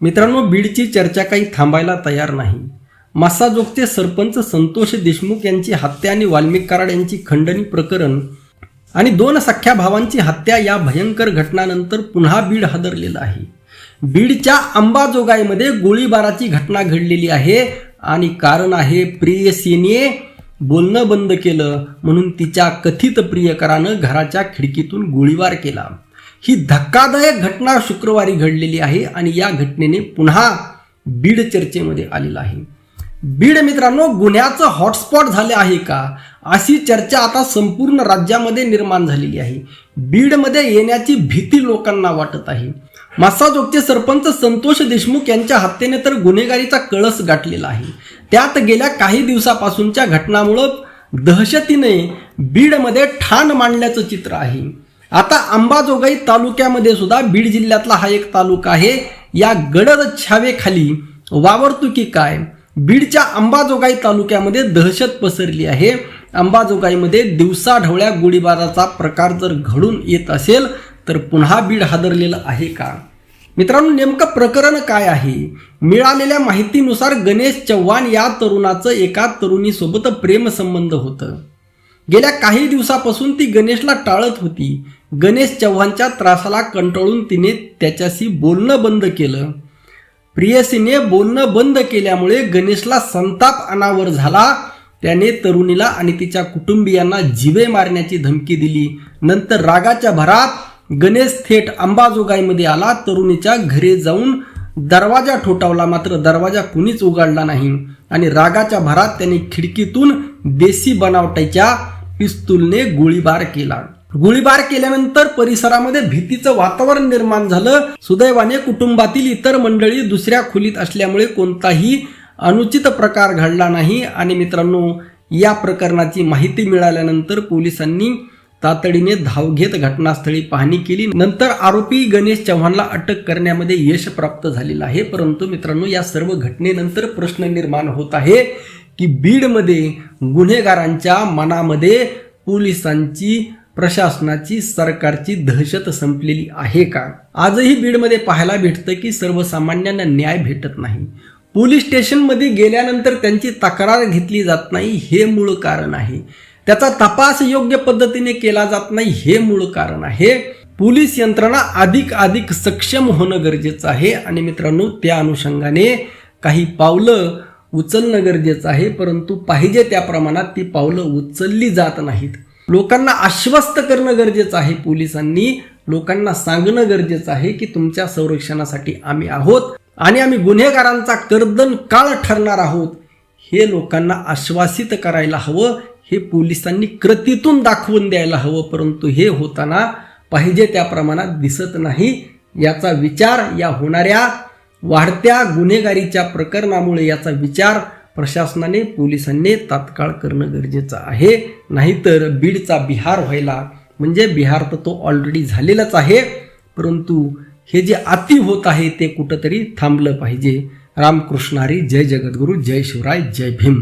मित्रांनो बीडची चर्चा काही थांबायला तयार नाही. मासाजोगचे सरपंच संतोष देशमुख यांची हत्या आणि वाल्मिक कराड यांची खंडणी प्रकरण आणि दोन सख्या भावांची हत्या या भयंकर घटनानंतर पुन्हा बीड हादरलेलं आहे. बीडच्या अंबाजोगाईमध्ये गोळीबाराची घटना घडलेली आहे आणि कारण आहे प्रियसीने बोलणं बंद केलं म्हणून तिच्या कथित प्रियकरानं घराच्या खिडकीतून गोळीबार केला. ही धक्कादायक घटना शुक्रवारी घडलेली आहे आणि या घटनेने पुन्हा बीड चर्चेमध्ये आलेला आहे. बीड मित्रांनो गुन्ह्याचं हॉटस्पॉट झाले आहे का? अशी चर्चा आता संपूर्ण राज्यामध्ये निर्माण झालेली आहे. बीडमध्ये येण्याची भीती लोकांना वाटत आहे. मासाजोगचे सरपंच संतोष देशमुख यांच्या हत्येने तर गुन्हेगारीचा कळस गाठलेला आहे. त्यात गेल्या काही दिवसापासूनच्या घटनामुळं दहशतीने बीडमध्ये ठाण मांडल्याचं चित्र आहे. आता अंबाजोगाई तालुक्यामध्ये सुद्धा बीड जिल्ह्यातला हा एक तालुका आहे. या गडद छावेखाली वावरतो की काय? बीडच्या अंबाजोगाई तालुक्यामध्ये दहशत पसरली आहे. अंबाजोगाईमध्ये दिवसाढवळ्या गोळीबाराचा प्रकार जर घडून येत असेल तर पुन्हा बीड हादरलेलं आहे का? मित्रांनो नेमकं प्रकरण काय आहे? मिळालेल्या माहितीनुसार गणेश चव्हाण या तरुणाचं एका तरुणीसोबत प्रेमसंबंध होतं. गेल्या काही दिवसापासून ती गणेशला टाळत होती. गणेश चव्हाणच्या त्रासाला कंटाळून तिने त्याच्याशी बोलणं बंद केलं. प्रियसीने बोलणं बंद केल्यामुळे गणेशला संताप अनावर झाला. त्याने तरुणीला आणि तिच्या कुटुंबियांना जिवे मारण्याची धमकी दिली. नंतर रागाच्या भरात गणेश थेट अंबाजोगाईमध्ये आला. तरुणीच्या घरी जाऊन दरवाजा ठोठावला. मात्र दरवाजा कुणीच उघडला नाही. आणि रागाच्या भरात त्याने खिडकीतून देशी बनावटीच्या पिस्तूलने गोळीबार केला. गोळीबार केल्यानंतर परिसरामध्ये भीतीचं वातावरण निर्माण झालं. सुदैवाने कुटुंबातील इतर मंडळी दुसऱ्या खोलीत असल्यामुळे कोणताही अनुचित प्रकार घडला नाही. आणि मित्रांनो या प्रकरणाची माहिती मिळाल्यानंतर पोलिसांनी तातडीने धाव घेत घटनास्थळी पाहणी केली. नंतर आरोपी गणेश चव्हाणला अटक करण्यामध्ये यश प्राप्त झालेलं आहे. परंतु मित्रांनो या सर्व घटनेनंतर प्रश्न निर्माण होत आहे. की बीडमध्ये गुन्हेगारांच्या मनामध्ये पोलिसांची प्रशासनाची सरकारची दहशत संपलेली आहे का? आजही बीडमध्ये पाहायला भेटतं की सर्वसामान्यांना न्याय भेटत नाही. पोलीस स्टेशनमध्ये गेल्यानंतर त्यांची तक्रार घेतली जात नाही हे मूळ कारण आहे. त्याचा तपास योग्य पद्धतीने केला जात नाही हे मूळ कारण आहे. पोलीस यंत्रणा अधिक अधिक सक्षम होणं गरजेचं आहे. आणि मित्रांनो त्या अनुषंगाने काही पावलं उचलणं गरजेचं आहे परंतु पाहिजे त्या प्रमाणात ती पावलं उचलली जात नाहीत. लोकांना आश्वस्त करणं गरजेचं आहे पोलिसांनी. लोकांना सांगणं गरजेचं आहे की तुमच्या संरक्षणासाठी आम्ही आहोत आणि आम्ही गुन्हेगारांचा कर्दन काळ ठरणार आहोत. हे लोकांना आश्वासित करायला हवं हे पोलिसांनी कृतीतून दाखवून द्यायला हवं परंतु हे होताना पाहिजे त्या प्रमाणात दिसत नाही. याचा विचार या होणाऱ्या वाढत्या गुन्हेगारीच्या प्रकरणामुळे याचा विचार प्रशासनाने पोलिसांनी तात्काळ करणं गरजेचं आहे. नाहीतर बीडचा बिहार व्हायला म्हणजे बिहार तर तो ऑलरेडी झालेलाच आहे परंतु हे जे अति होत आहे ते कुठंतरी थांबलं पाहिजे. रामकृष्णारी जय जगद्गुरू जय शिवराय जय भीम.